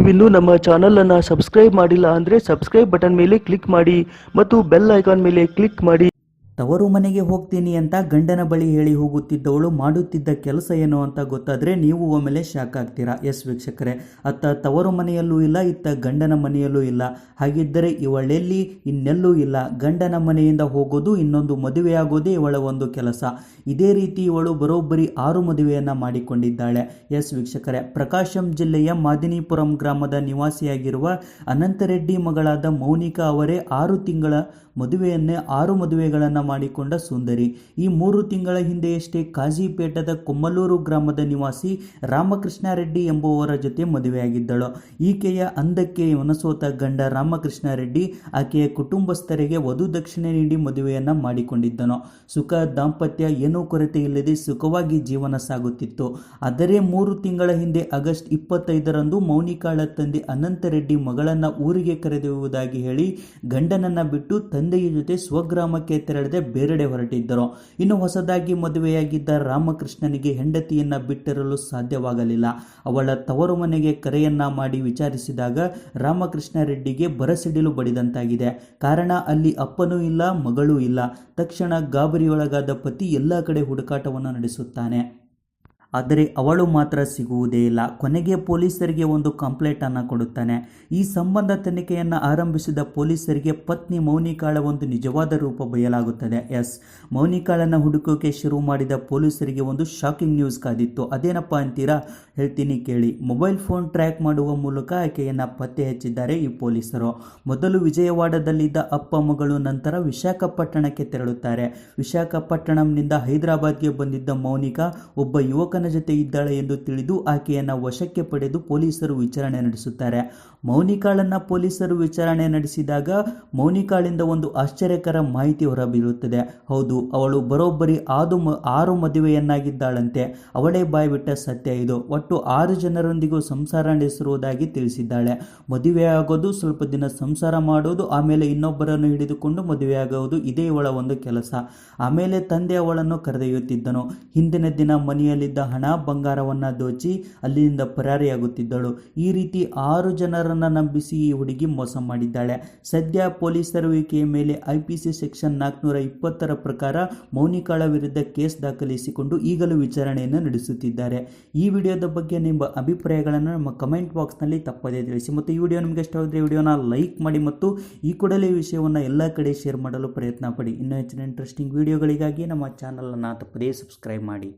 ನೀವಿನ್ನೂ ನಮ್ಮ ಚಾನಲನ್ನು ಸಬ್ಸ್ಕ್ರೈಬ್ ಮಾಡಿಲ್ಲ ಅಂದರೆ ಸಬ್ಸ್ಕ್ರೈಬ್ ಬಟನ್ ಮೇಲೆ ಕ್ಲಿಕ್ ಮಾಡಿ ಮತ್ತು ಬೆಲ್ ಐಕಾನ್ ಮೇಲೆ ಕ್ಲಿಕ್ ಮಾಡಿ. ತವರು ಮನೆಗೆ ಹೋಗ್ತೀನಿ ಅಂತ ಗಂಡನ ಬಳಿ ಹೇಳಿ ಹೋಗುತ್ತಿದ್ದವಳು ಮಾಡುತ್ತಿದ್ದ ಕೆಲಸ ಏನು ಅಂತ ಗೊತ್ತಾದರೆ ನೀವು ಒಮ್ಮೆಲೆ ಶಾಕ್ ಆಗ್ತೀರಾ. ಎಸ್ ವೀಕ್ಷಕರೇ, ಅತ್ತ ತವರು ಮನೆಯಲ್ಲೂ ಇಲ್ಲ, ಇತ್ತ ಗಂಡನ ಮನೆಯಲ್ಲೂ ಇಲ್ಲ. ಹಾಗಿದ್ದರೆ ಇವಳೆಲ್ಲಿ? ಇನ್ನೆಲ್ಲೂ ಇಲ್ಲ. ಗಂಡನ ಮನೆಯಿಂದ ಹೋಗೋದು ಇನ್ನೊಂದು ಮದುವೆಯಾಗೋದೇ ಇವಳ ಒಂದು ಕೆಲಸ. ಇದೇ ರೀತಿ ಇವಳು ಬರೋಬ್ಬರಿ ಆರು ಮದುವೆಯನ್ನು ಮಾಡಿಕೊಂಡಿದ್ದಾಳೆ. ಎಸ್ ವೀಕ್ಷಕರೇ, ಪ್ರಕಾಶಂ ಜಿಲ್ಲೆಯ ಮಾದಿನಿಪುರಂ ಗ್ರಾಮದ ನಿವಾಸಿಯಾಗಿರುವ ಅನಂತರೆಡ್ಡಿ ಮಗಳಾದ ಮೌನಿಕಾ ಅವರೇ ಆರು ತಿಂಗಳ ಮದುವೆಯನ್ನೇ, ಆರು ಮದುವೆಗಳನ್ನು ಮಾಡಿಕೊಂಡ ಸುಂದರಿ. ಈ ಮೂರು ತಿಂಗಳ ಹಿಂದೆಯಷ್ಟೇ ಕಾಜಿಪೇಟದ ಕೊಮ್ಮಲೂರು ಗ್ರಾಮದ ನಿವಾಸಿ ರಾಮಕೃಷ್ಣ ರೆಡ್ಡಿ ಎಂಬುವರ ಜೊತೆ ಮದುವೆಯಾಗಿದ್ದಳು. ಈಕೆಯ ಅಂದಕ್ಕೆ ಮನಸೋತ ಗಂಡ ರಾಮಕೃಷ್ಣ ರೆಡ್ಡಿ ಆಕೆಯ ಕುಟುಂಬಸ್ಥರಿಗೆ ವಧು ದಕ್ಷಿಣೆ ನೀಡಿ ಮದುವೆಯನ್ನ ಮಾಡಿಕೊಂಡಿದ್ದನು. ಸುಖ, ದಾಂಪತ್ಯ ಏನೂ ಕೊರತೆ ಇಲ್ಲದೆ ಸುಖವಾಗಿ ಜೀವನ ಸಾಗುತ್ತಿತ್ತು. ಆದರೆ ಮೂರು ತಿಂಗಳ ಹಿಂದೆ ಆಗಸ್ಟ್ ಇಪ್ಪತ್ತೈದರಂದು ಮೌನಿಕಾಳ ತಂದೆ ಅನಂತ ರೆಡ್ಡಿ ಮಗಳನ್ನ ಊರಿಗೆ ಕರೆದೊಯ್ಯುವುದಾಗಿ ಹೇಳಿ ಗಂಡನನ್ನ ಬಿಟ್ಟು ತಂದೆಯ ಜೊತೆ ಸ್ವಗ್ರಾಮಕ್ಕೆ ತೆರಳದೆ ಬೇರೆಡೆ ಹೊರಟಿದ್ದರು. ಇನ್ನು ಹೊಸದಾಗಿ ಮದುವೆಯಾಗಿದ್ದ ರಾಮಕೃಷ್ಣನಿಗೆ ಹೆಂಡತಿಯನ್ನ ಬಿಟ್ಟಿರಲು ಸಾಧ್ಯವಾಗಲಿಲ್ಲ. ಅವಳ ತವರು ಮನೆಗೆ ಕರೆಯನ್ನ ಮಾಡಿ ವಿಚಾರಿಸಿದಾಗ ರಾಮಕೃಷ್ಣ ರೆಡ್ಡಿಗೆ ಬರಸಿಡಿಲು ಬಡಿದಂತಾಗಿದೆ. ಕಾರಣ ಅಲ್ಲಿ ಅಪ್ಪನೂ ಇಲ್ಲ, ಮಗಳೂ ಇಲ್ಲ. ತಕ್ಷಣ ಗಾಬರಿಯೊಳಗಾದ ಪತಿ ಎಲ್ಲ ಕಡೆ ಹುಡುಕಾಟವನ್ನು ನಡೆಸುತ್ತಾನೆ. ಆದರೆ ಅವಳು ಮಾತ್ರ ಸಿಗುವುದೇ ಇಲ್ಲ. ಕೊನೆಗೆ ಪೊಲೀಸರಿಗೆ ಒಂದು ಕಂಪ್ಲೇಂಟನ್ನು ಕೊಡುತ್ತಾನೆ. ಈ ಸಂಬಂಧ ತನಿಖೆಯನ್ನು ಆರಂಭಿಸಿದ ಪೊಲೀಸರಿಗೆ ಪತ್ನಿ ಮೌನಿಕಾಳ ಒಂದು ನಿಜವಾದ ರೂಪ ಬಯಲಾಗುತ್ತದೆ. ಎಸ್. ಮೌನಿಕಾಳನ್ನು ಹುಡುಕೋಕೆ ಶುರು ಮಾಡಿದ ಪೊಲೀಸರಿಗೆ ಒಂದು ಶಾಕಿಂಗ್ ನ್ಯೂಸ್ ಕಾದಿತ್ತು. ಅದೇನಪ್ಪ ಅಂತೀರಾ? ಹೇಳ್ತೀನಿ ಕೇಳಿ. ಮೊಬೈಲ್ ಫೋನ್ ಟ್ರ್ಯಾಕ್ ಮಾಡುವ ಮೂಲಕ ಆಕೆಯನ್ನು ಪತ್ತೆ ಹಚ್ಚಿದ್ದಾರೆ ಈ ಪೊಲೀಸರು. ಮೊದಲು ವಿಜಯವಾಡದಲ್ಲಿದ್ದ ಅಪ್ಪ ಮಗಳು ನಂತರ ವಿಶಾಖಪಟ್ಟಣಕ್ಕೆ ತೆರಳುತ್ತಾರೆ. ವಿಶಾಖಪಟ್ಟಣಂನಿಂದ ಹೈದರಾಬಾದ್ಗೆ ಬಂದಿದ್ದ ಮೌನಿಕಾ ಒಬ್ಬ ಯುವಕನ ಜೊತೆ ಇದ್ದಾಳೆ ಎಂದು ತಿಳಿದು ಆಕೆಯನ್ನು ವಶಕ್ಕೆ ಪಡೆದು ಪೊಲೀಸರು ವಿಚಾರಣೆ ನಡೆಸುತ್ತಾರೆ. ಮೌನಿಕಾಳನ್ನ ಪೊಲೀಸರು ವಿಚಾರಣೆ ನಡೆಸಿದಾಗ ಮೌನಿಕಾಳಿಂದ ಒಂದು ಆಶ್ಚರ್ಯಕರ ಮಾಹಿತಿ ಹೊರಬೀಳುತ್ತದೆ. ಹೌದು, ಅವಳು ಬರೋಬ್ಬರಿ ಆದು ಆರು ಮದುವೆಯನ್ನಾಗಿದ್ದಾಳಂತೆ. ಅವಳೇ ಬಾಯ್ಬಿಟ್ಟ ಸತ್ಯ ಇದು. ಒಟ್ಟು ಆರು ಜನರೊಂದಿಗೂ ಸಂಸಾರ ನಡೆಸಿರುವುದಾಗಿ ತಿಳಿಸಿದ್ದಾಳೆ. ಮದುವೆಯಾಗೋದು ಸ್ವಲ್ಪ ದಿನ ಸಂಸಾರ ಮಾಡೋದು, ಆಮೇಲೆ ಇನ್ನೊಬ್ಬರನ್ನು ಹಿಡಿದುಕೊಂಡು ಮದುವೆಯಾಗುವುದು ಇದೇ ಇವಳ ಒಂದು ಕೆಲಸ. ಆಮೇಲೆ ತಂದೆ ಅವಳನ್ನು ಕರೆದೊಯ್ಯುತ್ತಿದ್ದನು. ಹಿಂದಿನ ದಿನ ಮನೆಯಲ್ಲಿದ್ದ ಹಣ ಬಂಗಾರವನ್ನು ದೋಚಿ ಅಲ್ಲಿಂದ ಪರಾರಿಯಾಗುತ್ತಿದ್ದಳು. ಈ ರೀತಿ ಆರು ಜನರನ್ನು ನಂಬಿಸಿ ಈ ಹುಡುಗಿ ಮೋಸ ಮಾಡಿದ್ದಾಳೆ. ಸದ್ಯ ಪೊಲೀಸರು ಈಕೆಯ ಮೇಲೆ ಸಿ ಸೆಕ್ಷನ್ ನಾಲ್ಕುನೂರ ಇಪ್ಪತ್ತರ ಪ್ರಕಾರ ಮೌನಿಕಾಳ ವಿರುದ್ಧ ಕೇಸ್ ದಾಖಲಿಸಿಕೊಂಡು ಈಗಲೂ ವಿಚಾರಣೆಯನ್ನು ನಡೆಸುತ್ತಿದ್ದಾರೆ. ಈ ವಿಡಿಯೋದ ಬಗ್ಗೆ ನಿಮ್ಮ ಅಭಿಪ್ರಾಯಗಳನ್ನು ನಮ್ಮ ಕಮೆಂಟ್ ಬಾಕ್ಸ್ನಲ್ಲಿ ತಪ್ಪದೇ ತಿಳಿಸಿ. ಮತ್ತು ಈ ವಿಡಿಯೋ ನಿಮಗೆ ಇಷ್ಟವಾದರೆ ವಿಡಿಯೋನ ಲೈಕ್ ಮಾಡಿ ಮತ್ತು ಈ ಕೂಡಲೇ ವಿಷಯವನ್ನು ಎಲ್ಲ ಕಡೆ ಶೇರ್ ಮಾಡಲು ಪ್ರಯತ್ನ ಪಡಿ. ಇನ್ನೂ ಹೆಚ್ಚಿನ ಇಂಟ್ರೆಸ್ಟಿಂಗ್ ವಿಡಿಯೋಗಳಿಗಾಗಿ ನಮ್ಮ ಚಾನಲನ್ನು ತಪ್ಪದೇ ಸಬ್ಸ್ಕ್ರೈಬ್ ಮಾಡಿ.